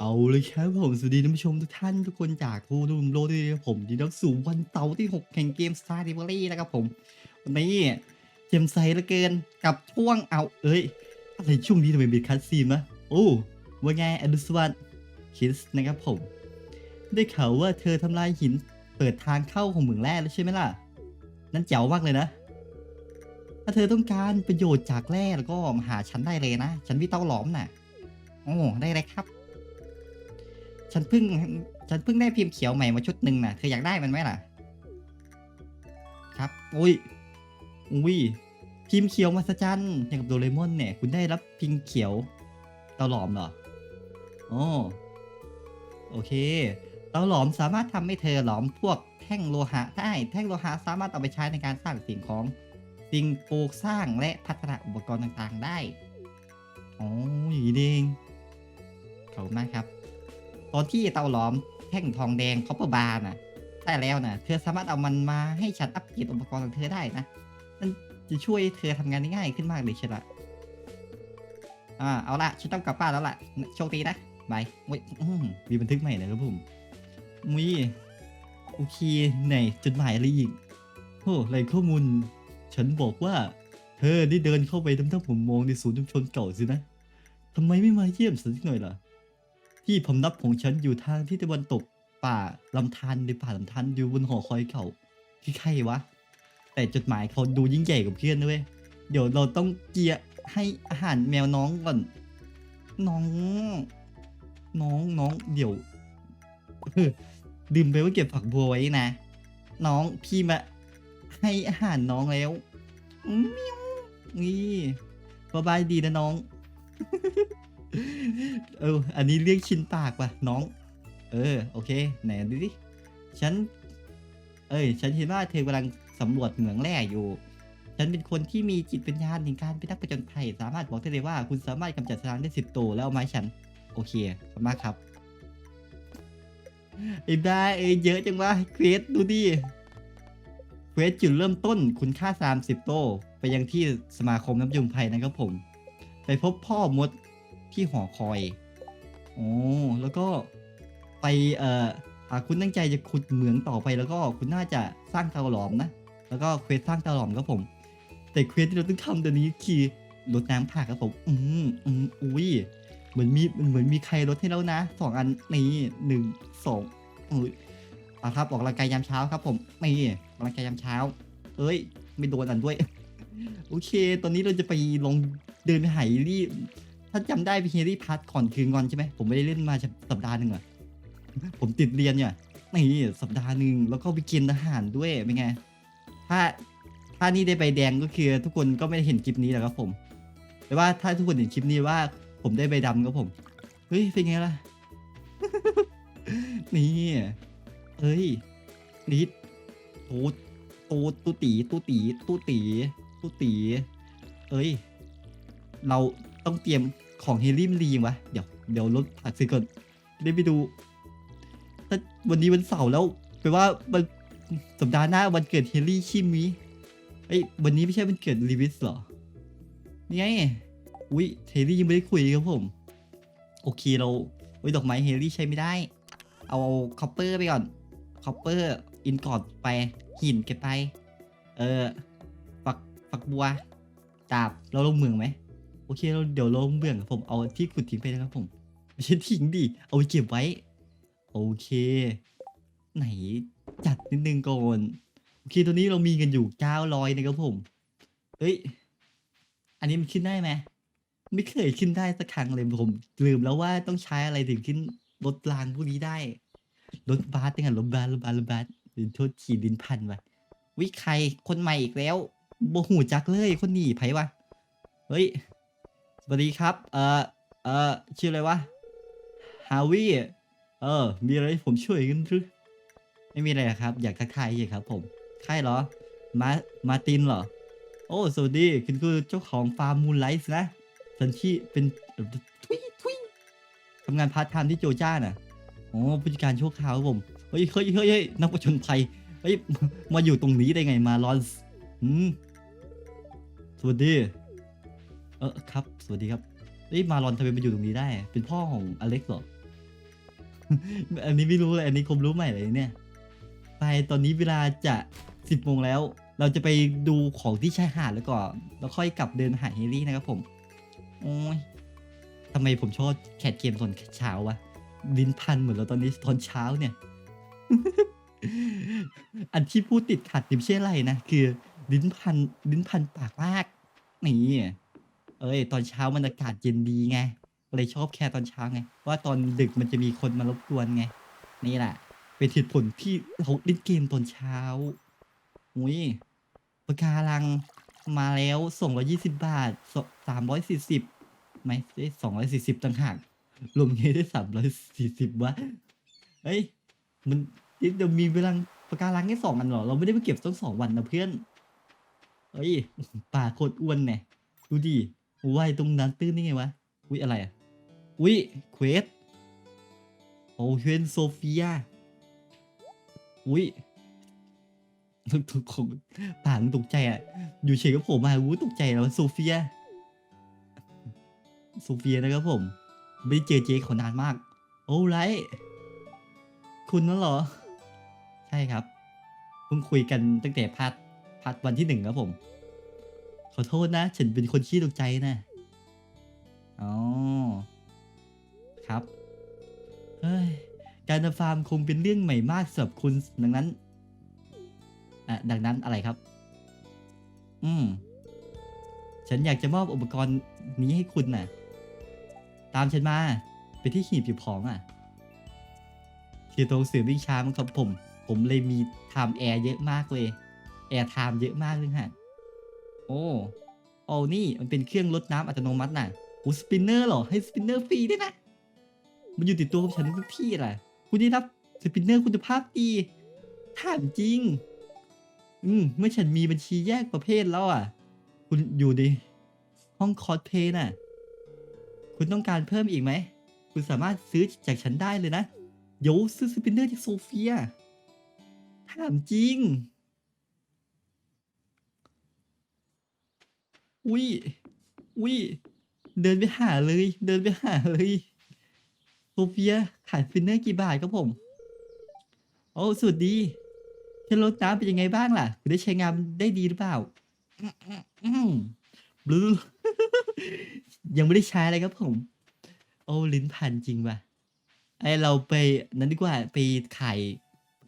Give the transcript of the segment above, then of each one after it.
เอาเลยครับผมสวัสดีท่านผู้ชมทุกท่านทุกคนจากทั่วทุกมุมโลกด้วยนะครับผมดีนักสู่วันเสาร์ที่ 6 แห่งเกม Star r i v a l r y นะครับผม วันนี้เจยมใสเหลือเกินกับช่วงเอาเอ้ยอะไรช่วงนี้ทำไมเป็นคัสซีนนะโอ้ว่าไงอดุสวัสด์คิสนะครับผม ได้ข่าวว่าเธอทำลายหินเปิดทางเข้าของเหมืองแร่แล้วใช่ไหมล่ะ นั่นเจ๋วมากเลยนะ ถ้าเธอต้องการประโยชน์จากแร่แล้วก็มาหาฉันได้เลยนะ ฉันวิเต้าหลอมน่ะโอ้ได้เลยครับ ฉันเพิ่ง ฉันเพิ่งได้พิมพ์เขียวใหม่มาชุดหนึ่งน่ะเธออยากได้มันไหมล่ะ ครับอุ้ยอุ้ยพิมพ์เขียวมาสจันอย่างกับโดเรมอนเนี่ย คุณได้รับพิมพ์เขียวเตาหลอมเหรออโอเคเตาหลอมสามารถทำให้เธอหลอมพวกแท่งโลหะได้แท่งโลหะสามารถเอาไปใช้ในการสร้างสิ่งของสิ่งปลูกสร้างและพัฒนาอุปกรณ์ต่างๆได้อ๋ออย่างนี้เองขอบคุณมากครับ ตอนที่เตาหลอมแท่งทองแดงคอปเปอร์บาร์น่ะได้แล้วนะเธอสามารถเอามันมาให้ฉันอัปเกรดอุปกรณ์ของเธอได้นะมันจะช่วยเธอทำงานได้ง่ายขึ้นมากเลยใช่ละอ่าเอาละฉันต้องกลับบ้านแล้วล่ะโชคดีนะบายอุ๊ยอื้อมีบันทึกใหม่นะครับผมมีโอเคไหนจดหมายอะไรอีกโอ้แหล่งข้อมูล ฉันบอกว่า เธอได้เดินเข้าไปทำท่าผมมองในศูนย์ชุมชนเก่าสินะทำไมไม่มาเยี่ยมสักหน่อยล่ะ ที่พำนับของฉันอยู่ทางที่ตะวันตกป่าลำธารในป่าลำธารอยู่บนหอคอยเก่าที่ใครวะ แต่จดหมายเขาดูยิ่งใหญ่กว่าเพื่อนนะเว้ยเดี๋ยวเราต้องเกียให้อาหารแมวน้องก่อน น้อง น้องน้องเดี๋ยวดื่มไปว่าเก็บผักบัวไว้นะ น้องพี่มาให้อาหารน้องแล้วมมิวนี่สบายดีนะน้อง เออ อันนี้เรียกชินปากว่ะน้อง เออ โอเค ไหนดูดิ ฉัน เอ้ย ฉันเห็นว่าเธอกำลังสำรวจเหมืองแร่อยู่ ฉันเป็นคนที่มีจิตวิญญาณในการเป็นนักผจญภัย สามารถบอกได้เลยว่า คุณสามารถกำจัดสารได้สิบตัวแล้วเอามาให้ฉัน โอเคขอบคุณมากครับไอ้ได้เอ้ยเยอะจังวะเควสดูดิ เควสจุดเริ่มต้น คุณค่า 30 โต ไปยังที่สมาคมน้ำยุงภัยนะครับผม ไปพบพ่อมด ที่หอคอยโอ้แล้วก็ไปเอ่อหากคุณตั้งใจจะขุดเหมืองต่อไปแล้วก็คุณน่าจะสร้างเตาหลอมนะ แล้วก็เควสสร้างเตาหลอมครับผม แต่เควสที่เราต้องทำเดี๋ยวนี้คือรดน้ำผักครับผม อืมอืมอุ้ยเหมือนมีเหมือนมีใครลดให้แล้วนะสองอันนี่หนึ่งสองอุ้ยอะครับออกกำลังกายยามเช้าครับ ผมนี่ออกกำลังกายยามเช้า เอ้ย ไม่โดนอันด้วย โอเค ตอนนี้เราจะไปลองเดินไปหาเฮลี่ ถ้าจำได้พี่เฮลี่พัทก่อนคืนงอนใช่ไหมผมไม่ได้เล่นมาสัปดาห์หนึ่งอะผมติดเรียนเนี่ยนี่สัปดาห์หนึ่งแล้วก็ไปกินอาหารด้วยเป็นไง ถ้าถ้านี่ได้ใบแดงก็คือ ทุกคนก็ไม่ได้เห็นคลิปนี้แหละครับผม แต่ว่าถ้าทุกคนเห็นคลิปนี้ว่า ผมได้ใบดำครับผมเฮ้ยเป็นไงล่ะนี่เฮ้ยนี่โตโตตูตีตูตีตูตีตูตีเอ้ย เราต้องเตรียม ของเฮลี่มันดีวะ เดี๋ยวเดี๋ยวลดผักซื้อก่อนได้ไปดูถ้าวันนี้วันเสาร์แล้วแปลว่าวันสัปดาห์หน้าวันเกิดเฮลี่ชิมีเอ้ยวันนี้ไม่ใช่วันเกิดลีวิสเหรอ นี่ไง อุ้ยเฮลี่ยังไม่ได้คุยครับผม โอเคเราอุ้ยดอกไม้เฮลี่ใช้ไม่ได้ เอาคอปเปอร์ไปก่อนคอปเปอร์อินกอดไปหินเก็บไป เออฝักฝักบัวดาบเราลงเมืองไหม เคเราเดี๋ยวลงเมืองผมเอาที่ขุดทิ้งไปนะครับผมไม่ใช่ทิ้งดิเอาไปเก็บไว้ โอเค ไหนจัดนิดนึงก่อนโอเคตอนนี้เรามีเงินอยู่900นะครับผมเฮ้ยอันนี้มันขึ้นได้ไหมไม่เคยขึ้นได้สักครั้งเลยผม ลืมแล้วว่าต้องใช้อะไรถึงขึ้นรถรางพวกนี้ได้รถบัสยังไงรถบัสรถบัสรถบัสหรือโทษขี่ดินพันวะวิใครคนใหม่อีกแล้วโบหูจักเลยคนหนีไผวะเฮ้ย สวัสดีครับ เอ่อเอ่อชื่ออะไรวะ ฮาวิเออ มีอะไรผมช่วยกันหรือ ไม่มีอะไรครับ อยากทักทายเฉยครับผมใครเหรอ มา มาตินเหรอ โอ้ สวัสดี คุณคือเจ้าของฟาร์มมูนไลท์นะฉันที่เป็นทุยทุยทำงานพาร์ทไทม์ที่โจจ้าน่ะ อ๋อ ผู้จัดการชั่วคราวครับผม เฮ้ย เฮ้ย เฮ้ยเฮ้ยนักประชนภัย เฮ้ย มาอยู่ตรงนี้ได้ไงมาลอนส์อืมสวัสดี เออครับ สวัสดีครับเอ้ยมาลอนทำไมมาอยู่ตรงนี้ได้ เป็นพ่อของอเล็กซ์เหรอ อันนี้ไม่รู้เลย อันนี้ผมรู้ใหม่เลยเนี่ย ไปตอนนี้เวลาจะสิบโมงแล้ว เราจะไปดูของที่ชายหาดแล้วก่อนแล้วค่อยกลับเดินหาเฮลี่นะครับผม โอ้ยทำไมผมชอบแคทเกมตอนเช้าวะลิ้นพันเหมือนเราตอนนี้ตอนเช้าเนี่ย อันที่พูดติดขัดนี่ไม่ใช่อะไรนะ คือ ลิ้นพันลิ้นพันปากมากนี่ เอ้ย ตอนเช้ามันอากาศเย็นดีไงเลยชอบแค่ตอนเช้าไง ว่าตอนดึกมันจะมีคนมารบกวนไง นี่แหละ เป็นเหตุผลที่เราเล่นเกมตอนเช้าอุ้ยปากการังมาแล้วส่งร้อยี่สิบบาทสามร้อยสี่สิบไม่ได้สองร้อยสี่สิบต่างหากรวมเงี้ได้สามร้อยสี่สิบวะเฮ้ย มันเดี๋ยวมีเวลาปากการังแค่สองอันหรอ เราไม่ได้ไปเก็บตั้งสองวันนะเพื่อน เฮ้ย ป่าโคตรอ้วนเนี่ยดูดิ ว่ายตรงนั้นตื้นนี่ไงวะ อุ้ยอะไรอะ อุ้ยเควสโอเวนโซเฟีย อุ้ยทุกคนป่านตกใจอะ อยู่เฉยกับผมมาอู้ตกใจแล้วโซเฟีย โซเฟียนะครับผม ไม่ได้เจอเจ๊เขานานมาก โอ้ไร คุณนั่นเหรอ ใช่ครับ เพิ่งคุยกันตั้งแต่พาร์ทพาร์ทวันที่หนึ่งครับผม ขอโทษนะ ฉันเป็นคนขี้ตกใจนะอ๋อครับเฮ้ยการทำฟาร์มคงเป็นเรื่องใหม่มากสำหรับคุณดังนั้นอะดังนั้นอะไรครับ อืม ฉันอยากจะมอบอุปกรณ์นี้ให้คุณน่ะ ตามฉันมา ไปที่หีบเก็บของอะคือตรงสื่อวิ่งช้ามั้งครับผม ผมเลยมีไทม์แอร์เยอะมากเลย แอร์ไทม์เยอะมากเลยฮะ อ้โอ้นี่มันเป็นเครื่องลดน้ำอัตโนมัติน่ะโอ้สปินเนอร์เหรอ ให้สปินเนอร์ฟรีด้วยนะ มันอยู่ติดตัวฉันทุกที่แหละคุณได้รับสปินเนอร์คุณภาพดีถามจริง อืม เมื่อฉันมีบัญชีแยกประเภทแล้วอะ คุณอยู่ในห้องคอร์สเพย์น่ะ คุณต้องการเพิ่มอีกไหม คุณสามารถซื้อจากฉันได้เลยนะ เดี๋ยวซื้อสปินเนอร์จากโซเฟีย ถามจริง อุ้ยอุ้ยเดินไปหาเลย เดินไปหาเลยโซเฟียขายฟินเนอร์กี่บาทครับผม โอ้สวัสดีเทนรถน้ำเป็นยังไงบ้างล่ะคุณได้ใช้งานได้ดีหรือเปล่าบลูยังไม่ได้ใช้เลยครับผม โอ้ลิ้นพันจริงว่ะไอเราไปนั้นดีกว่าไปขาย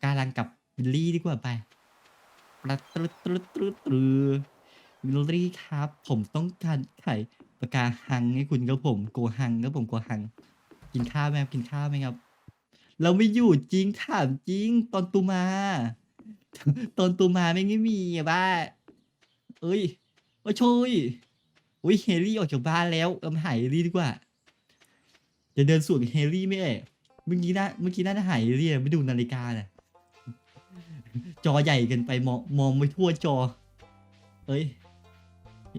การังกับบิลลี่ดีกว่าไปปะตรึตรึตรึตรึ ดบิลลี่ครับ ผมต้องการไขายปากกาหังให้คุณครับผมโกหังครับผมโกหัง กินข้าวไหมครับกินข้าวไหมครับ เราไม่อยู่จริงถามจริง ตอนตูมา ตอนตูมาไม่ไม่มีอะบ้า เอ้ยโอ้ช่วยอุ้ยเฮลี่ออกจากบ้านแล้วเรามาหาเฮลี่ดีกว่าจะเดินสวนเฮลี่ไม่เอ่ยเมื่อกี้นะเมื่อกี้น่าจะหายเฮลี่ไม่ดูนาฬิกาน่ะจอใหญ่เกินไปมองมองไม่ทั่วจอ เอ้ย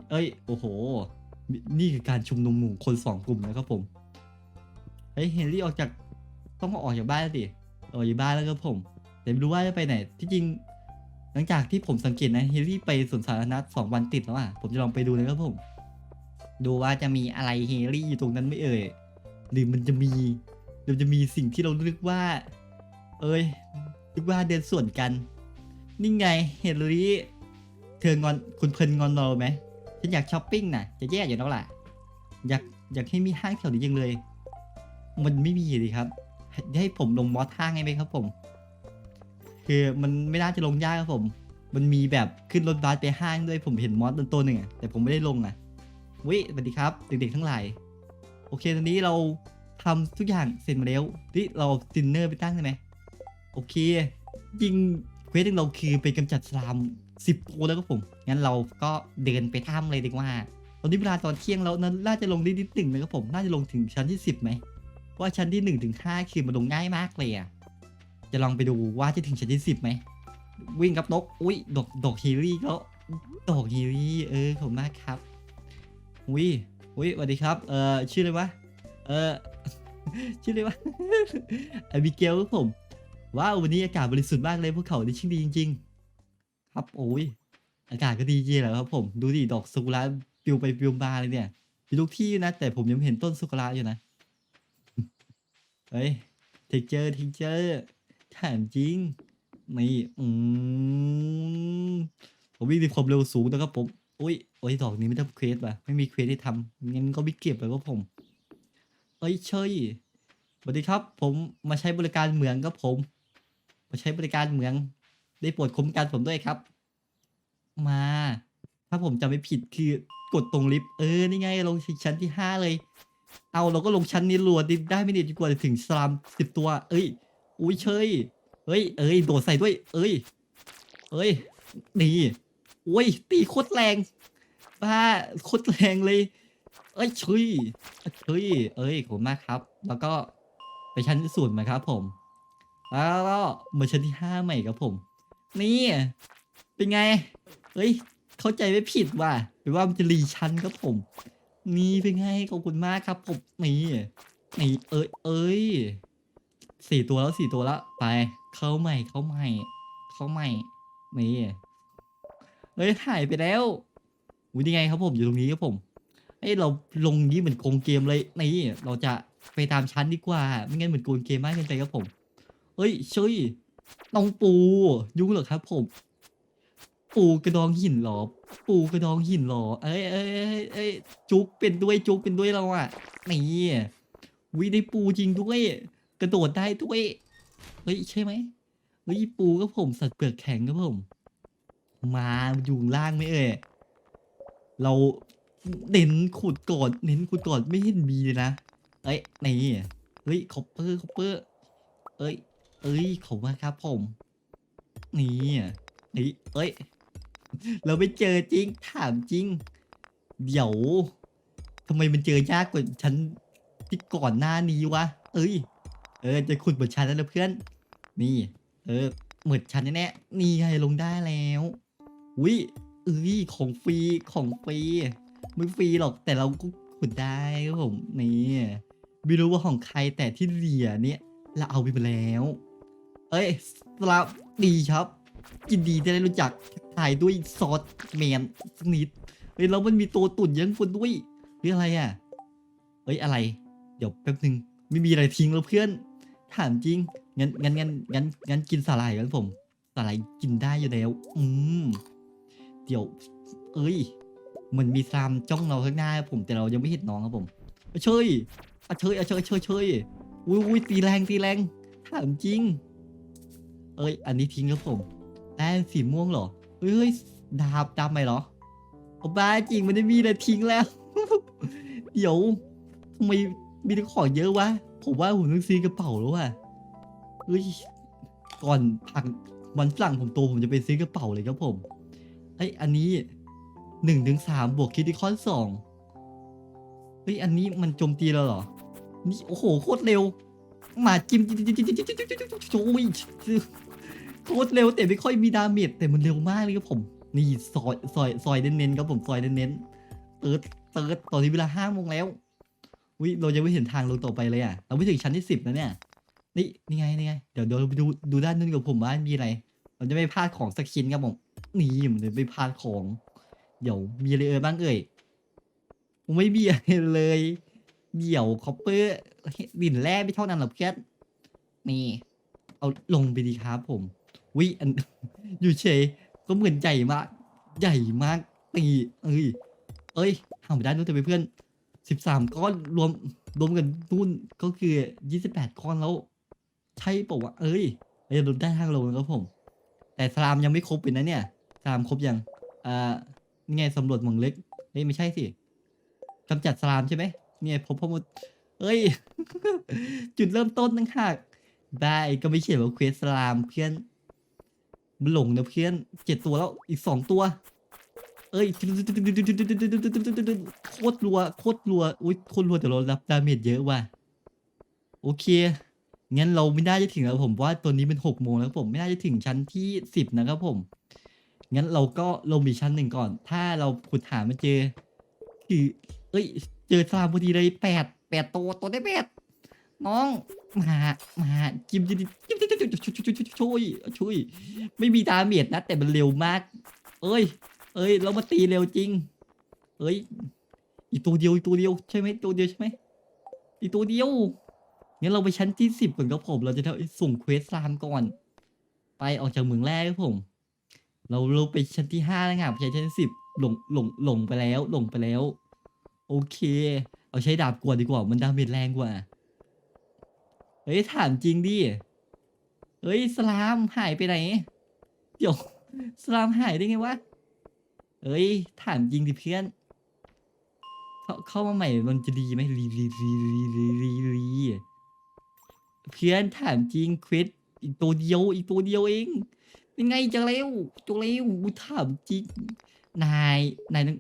เอ้ย โอ้โห นี่คือการชุมนุมหมู่คนสองกลุ่มนะครับผม เฮ้ย เฮนรี่ออกจาก ต้องออกจากบ้านแล้วสิออกจากบ้านแล้วครับผม แต่ไม่รู้ว่าจะไปไหน ที่จริง หลังจากที่ผมสังเกตนะ เฮนรี่ไปสวนสาธารณะสองวันติดแล้วอะ ผมจะลองไปดูนะครับผม ดูว่าจะมีอะไรเฮนรี่อยู่ตรงนั้นไม่เอ่ย หรือมันจะมีหรือจะมีสิ่งที่เรานึกว่า เอ้ยนึกว่าเดินสวนกัน นี่ไงเฮนรี่ เธองอนคุณเพลินงอนเราไหม ฉันอยากช้อปปิ้งน่ะ จะแย่อยู่แล้วล่ะ อยากอยากให้มีห้างแถวนี้ยังเลย มันไม่มีเลยครับ ให้ให้ผมลงมอสห้างไงไหมครับผม คือมันไม่น่าจะลงยากครับผม มันมีแบบขึ้นรถบัสไปห้างด้วยผมเห็นมอสตัวหนึ่งอะแต่ผมไม่ได้ลงอะวิสวัสดีครับ เด็กๆทั้งหลาย โอเคตอนนี้เราทำทุกอย่างเสร็จมาแล้วที่เราดินเนอร์ไปตั้งได้ไหมโอเค ยิงเควสของเราคือไปกำจัดสลาม สิบตัวแล้วครับผม งั้นเราก็เดินไปถ้ำเลยดีกว่า ตอนนี้เวลาตอนเที่ยงแล้วนั้นน่าจะลงได้นิดหนึ่งนะครับผม น่าจะลงถึงชั้นที่สิบไหม ว่าชั้นที่หนึ่งถึงห้าคือมันลงง่ายมากเลยอะ จะลองไปดูว่าจะถึงชั้นที่สิบไหม วิ่งกับนก อุ้ยดอกดอกฮีรี่ก็ดอกฮีรี่เออขอบมากครับ อุ้ยอุ้ยสวัสดีครับ เอ่อ ชื่ออะไรวะ เอ่อ ชื่ออะไรวะอบิเกลครับผม ว้าววันนี้อากาศบริสุทธิ์มากเลยพวกเขาดีชิงดีจริง ๆ ครับโอ้ยอากาศก็ดีจริงแหละครับผมดูดิดอกซากุระปลิวไปปลิวมาเลยเนี่ยมีทุกที่นะ แต่ผมยังไม่เห็นต้นซากุระอยู่นะเฮ้ยทเทคเจอร์เทคเจอร์ถามจริงนี่อืมผมวิ่งในความเร็วสูงนะครับผมอุ้ยโอ้ยดอกนี้ไม่ทำเควสว่ะไม่มีเควสให้ทำงั้นก็ไม่เก็บไปว่าผมเอ้ยเชยสวัสดีครับ ผมมาใช้บริการเหมืองครับผม มาใช้บริการเหมือง ได้โปรดคุ้มกันผมด้วยครับ มา ถ้าผมจำไม่ผิดคือกดตรงลิฟต์เออนี่ไงลงชั้นที่ห้าเลย เอาเราก็ลงชั้นนี้รัวดิได้ไม่ดีดีกว่าจะถึงสลามสิบตัว เอ้ย อุ้ยเชยเฮ้ย เอ้ยโดดใส่ด้วย เอ้ย เอ้ยนี่โอ้ยตีโคตรแรงบ้าโคตรแรงเลย เอ้ยเชยเฮ้ยเอ้ยขอบมากครับ แล้วก็ไปชั้นที่ศูนย์มาครับผม แล้วก็มาชั้นที่ห้าใหม่ครับผม นี่ เป็นไง เฮ้ย เข้าใจไม่ผิดว่ะแปลว่ามันจะรีชั้นครับผม นี่เป็นไงขอบคุณมากครับผมนี่นี่เอ้ยเอ้ยสี่ตัวแล้วสี่ตัวแล้วไป เข้าใหม่เข้าใหม่ เข้าใหม่นี่เฮ้ยถ่ายไปแล้วอุ้ยนี่ไงครับผมอยู่ตรงนี้ครับผมเอ้ยเราลงนี้เหมือนโกงเกมเลยนี่เราจะไปตามชั้นดีกว่า ไม่งั้นเหมือนโกงเกมมากเกินไปครับผม เฮ้ยช่วย น้องปู ยุ่งเหรอครับ ผม ปูกระดองหินหรอ ปูกระดองหินหรอ เอ้ยเอ้ยเอ้ยเอ้ยจุกเป็นด้วยจุกเป็นด้วยเราอะนี่วิได้ปูจริงด้วย กระโดดได้ด้วยเฮ้ยใช่ไหมเฮ้ยปูก็ผมสัตว์เปลือกแข็งครับผม มาอยู่ข้างล่างไหมเอ่ยเราเน้นขุดก่อนเน้นขุดก่อนไม่เห็นมีเลยนะเอ้ยนี่เฮ้ยคอปเปอร์คอปเปอร์เอ้ย เอ้ยขอบคุณมากครับผม นี่นี่เอ้ย เราไม่เจอจริง ถามจริง เดี๋ยวทำไมมันเจอยากกว่าฉันที่ก่อนหน้านี้วะ เอ้ย เออ จะขุดเหมือนฉันแล้วนะเพื่อน นี่ เออ เหมือนฉันแน่ๆนี่ไงลงได้แล้ววิเอ้ย ของฟรี ของฟรี ไม่ฟรีหรอก แต่เราก็ขุดได้ครับผม นี่ ไม่รู้ว่าของใครแต่ที่เหลียเนี่ย เราเอาไปแล้ว เอ้ยสลับดีครับยินดีที่ได้รู้จักถ่ายด้วยซอสแมนสักนิดเฮ้ยแล้วมันมีตัวตุ่นยังคนด้วยหรืออะไรอะเอ้ยอะไร เดี๋ยวแป๊บนึงไม่มีอะไรทิ้งแล้วเพื่อน ถามจริง งั้นงั้นงั้นงั้นงั้นกินสาหร่ายกันผม สาหร่ายกินได้อยู่แล้ว อืม เดี๋ยว เอ้ยเหมือนมีซามจ้องเราข้างหน้าผมแต่เรายังไม่เห็นน้องครับผมอะเชยอะเชยอะเชยเชยเชยอุ้ยอุ้ยตีแรงตีแรง ถามจริง เอ้ย อันนี้ทิ้งครับผมได้สีม่วงเหรอเฮ้ยดาบดาบไหมเหรอเอาบ้าจริงมันได้มีอะไรทิ้งแล้ว เดี๋ยวทำไมมีแต่ของเยอะวะ ผมว่าผมต้องซื้อกระเป๋าแล้วว่ะเฮ้ย ก่อนผักวันฝรั่งผมโตผมจะไปซื้อกระเป๋าเลยครับผมเอ้ยอันนี้หนึ่งถึงสามบวกคิดที่ข้อสองเฮ้ย อันนี้มันโจมตีเราเหรอ นี่โอ้โหโคตรเร็ว มาจิ้มจิ้มจิ้มจิ้มจิ้มจิ้มจิ้มจิ้มโอ้ย โคตรเร็วแต่ไม่ค่อยมีดาเมจแต่มันเร็วมากเลยครับผม นี่ซอยซอยซอยเน้นๆครับผมซอยเน้นๆเติร์ดเติร์ดตอนนี้เวลาห้าโมงแล้ววิเรายังไม่เห็นทางลงต่อไปเลยอะ เราไม่ถึงชั้นที่สิบนะเนี่ย นี่นี่ไงนี่ไง เดี๋ยวเดี๋ยวเราไปดูดูด้านนู้นกับผมว่ามีอะไร เราจะไม่พลาดของสักชิ้นครับผม นี่มันจะไม่พลาดของ เดี๋ยวมีอะไรเอ่ยบ้างเอ่ยผมไม่มีอะไรเลย เดี๋ยวคอปเปอร์ดินแร่ไม่เท่านั้นหรอกเพื่อนนี่ เอาลงไปดีครับผม วิอันอยู่เฉยก็เหมือนใหญ่มาก ใหญ่มากนี่เอ้ย เอ้ยทำไม่ได้นู้นแต่เพื่อนสิบสามก้อนรวมรวมกันนู่นก็คือยี่สิบแปดก้อนแล้ว ใช่ปะวะเอ้ยเราจะโดนได้ทางลงแล้วครับผม แต่สลามยังไม่ครบเลยนะเนี่ยสลามครบยังอ่านี่ไงสำรวจเมืองเล็กเฮ้ยไม่ใช่สิกำจัดสลามใช่ไหมเนี่ยพบพบหมดเอ้ย จุดเริ่มต้นตั้งหากได้ก็ไม่เขียนว่าเควสสลามเพื่อน มันหลงนะเพื่อนเจ็ดตัวแล้วอีกสองตัว เอ้ยโคตรรัวโคตรรัวอุ้ยโคตรรัวแต่เรารับดาเมจเยอะว่ะโอเคงั้นเราไม่น่าจะถึงแล้วผมว่าตัวนี้เป็นหกโมงแล้วผมไม่น่าจะถึงชั้นที่สิบนะครับผมงั้นเราก็ลงอีกชั้นหนึ่งก่อน ถ้าเราขุดหามาเจอคือเอ้ย เจอสลามพอดีเลยแปดแปดตัวตัวได้แปด น้อง มา มาจิ้มจิ้มจิ้มจิ้มจิช่วยช่วยไม่มีดาเมจนะ แต่มันเร็วมาก เอ้ย เอ้ยเรามาตีเร็วจริง เอ้ย อีตัวเดียวอีตัวเดียวใช่ไหมตัวเดียวใช่ไหมอีตัวเดียวงั้นเราไปชั้นที่สิบก่อนครับผมเราจะส่งเควสซามก่อน ไปออกจากเมืองแรกครับผม เราเราไปชั้นที่ห้านะครับไปชั้นสิบหลงหลงหลงไปแล้วหลงไปแล้ว โอเค เอาใช้ดาบกวนดีกว่ามันดาเมจแรงกว่า เฮ้ยถามจริงดิเฮ้ยสลามหายไปไหนเดี๋ยวสลามหายได้ไงวะเฮ้ยถามจริงดิเพื่อนเข้าเข้ามาใหม่มันจะดีไหมรีรีรีรีรีรีรีเพื่อนถามจริงเควสอีกตัวเดียวอีกตัวเดียวเองยังไงจะเร็วจะเร็วกูถามจริงนายนายต้อง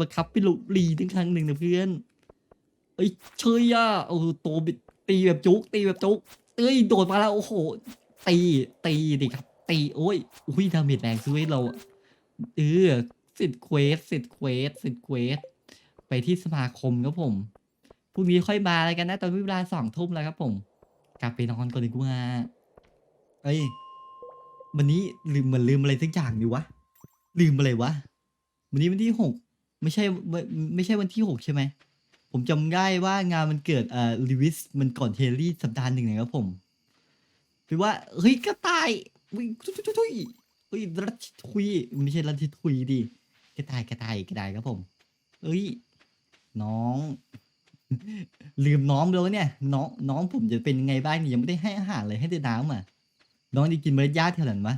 บังคับไปลุรีทั้งครั้งหนึ่งนะเพื่อนเอ้ยเชยอะโอ้โตบิ ตีแบบจุก ตีแบบจุก เอ้ย โดดมาแล้ว โอ้โห ตี ตีดิครับ ตี โอ้ย อุ้ย ดาเมจแรงซื้อเรา เออ สิทธิ์เควส สิทธิ์เควส สิทธิ์เควส ไปที่สมาคมครับผม พรุ่งนี้ค่อยมาอะไรกันนะ ตอนเวลาสองทุ่มแล้วครับผม กลับไปนอนก่อนดีกว่า เอ้ย วันนี้ลืมเหมือนลืมอะไรสักอย่างอยู่วะ ลืมอะไรวะ วันนี้วันที่หก ไม่ใช่ ไม่ไม่ใช่วันที่หกใช่ไหม ผมจำได้ว่างานมันเกิดเอ่อลิวิสมันก่อนเทลลี่สัปดาห์หนึ่งนะครับผมคือว่า เฮ้ยกระต่ายวิ่งทุยทุยทุยทุยเฮ้ยรัชทุยไม่ใช่รัชทุยดิกระต่ายกระต่ายกระต่ายครับผมเอ้ย น้อง ลืมน้องแล้วเนี่ย น้องน้องผมจะเป็นยังไงบ้างเนี่ยยังไม่ได้ให้อาหารเลยให้แต่น้ำอะ น้องได้กินเมล็ดหญ้าเท่านั้นมะ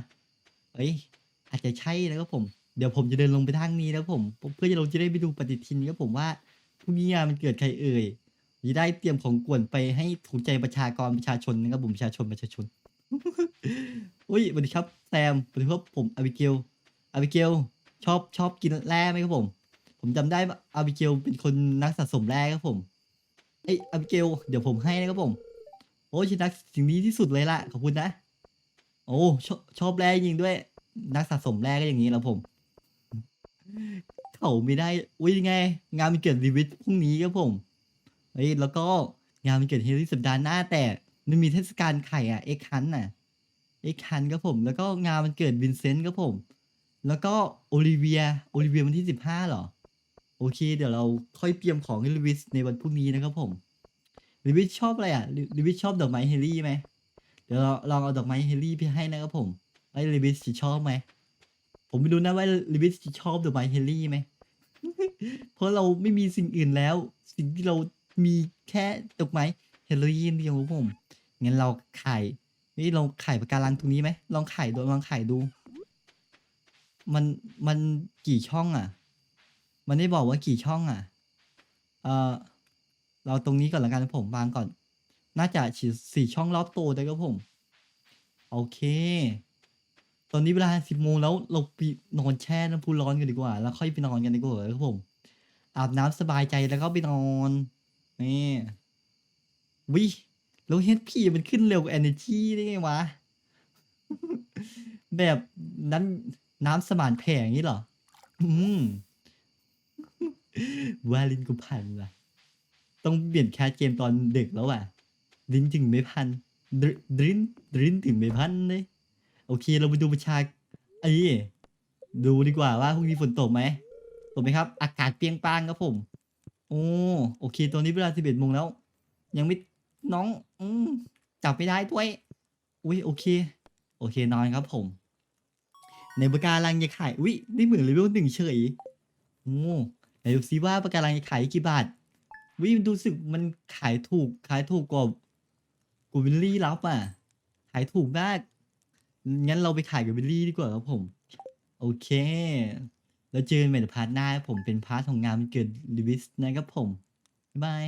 เอ้ย อาจจะใช่แล้วครับผม เดี๋ยวผมจะเดินลงไปทางนี้แล้วผม เพื่อจะเราจะได้ไปดูปฏิทินครับผมว่า พรุ่งนี้งานมันเกิดใครเอ่ยจะได้เตรียมของกวนไปให้ถูกใจประชากรประชาชนนะครับผมประชาชนประชาชน อุ้ยสวัสดีครับแซมสวัสดีครับผมอาบิเกลอาบิเกลชอบชอบกินแร่ไหมครับผม ผมจำได้ว่าอาบิเกลเป็นคนนักสะสมแร่ครับผมเอ้อาบิเกลเดี๋ยวผมให้นะครับผม โอ้ชินักสิ่งนี้ที่สุดเลยล่ะขอบคุณนะ โอ้ชอบชอบแร่จริงด้วย นักสะสมแร่ก็อย่างนี้แล้วผม เขาไม่ได้อุ้ยยังไง งานมันเกิดรีวิทพรุ่งนี้ครับผมเฮ้ยแล้วก็งานมันเกิดเฮลิสัปดาห์หน้าแต่มันมีเทศกาลไข่อะเอ็กคันน่ะเอ็กคันครับผม แล้วก็งานมันเกิดวินเซนต์ครับผม แล้วก็โอลิเวียโอลิเวียวันที่สิบห้าหรอโอเค เดี๋ยวเราค่อยเตรียมของให้ลิวิสในวันพรุ่งนี้นะครับผมลิวิสชอบอะไรอะลิลิวิสชอบดอกไม้เฮลี่ไหมเดี๋ยวเราลองเอาดอกไม้เฮลี่ไปให้นะครับผมไอ้ลิวิสจะชอบไหมผมไม่รู้นะว่าลิวิสจะชอบดอกไม้เฮลี่ไหม เพราะเราไม่มีสิ่งอื่นแล้ว สิ่งที่เรามีแค่ดอกไหมเฮโรอีนเดียวครับผมงั้นเราขายนี่เราขายปะการังตรงนี้ไหมลองขายดูลองขายดู มันมันกี่ช่องอะ มันได้บอกว่ากี่ช่องอะ เออเราตรงนี้ก่อนละกันผมวางก่อน น่าจะฉีดสี่ช่องรอบตัวได้ครับผม โอเค ตอนนี้เวลาสิบโมงแล้วเราไปนอนแช่น้ำพุร้อนกันดีกว่า แล้วค่อยไปนอนกันดีกว่าครับผม อาบน้ำสบายใจแล้วก็ไปนอน นี่วิแล้วเฮดพีมันขึ้นเร็วกว่า energy ได้ไงวะ แบบนั้นน้ำสมานแผงนี้เหรอ อืมวาลินกูพันว่ะ ต้องเปลี่ยนแคสเกมตอนเด็กแล้วว่ะดรินถึงไม่พันดริดรินดรินถึงไม่พันเลยโอเค เราไปดูประชาไอ้ดูดีกว่าว่าพรุ่งนี้ฝนตกไหม ตกไหมครับ อากาศเปรียงปางครับผม โอ้โอเค ตอนนี้เวลาสิบเอ็ดโมงแล้ว ยังไม่น้อง อืมจับไม่ได้ด้วย อุ้ยโอเค โอเคนอนครับผม ในปากการังจะขายอุ้ยได้เหมือนเลเวลหนึ่งเฉยโอ้ไหนดูซิว่าปากการังจะขายกี่บาทวิดูสึกมันขายถูก ขายถูกกว่ากว่าวิลลี่รับอะ ขายถูกมาก งั้นเราไปขายกับวิลลี่ดีกว่าครับผม โอเค แล้วเจอกันใหม่ในพาร์ทหน้าครับผมเป็นพาร์ทของงานมันเกิดลิวิสนะครับผม บ๊ายบาย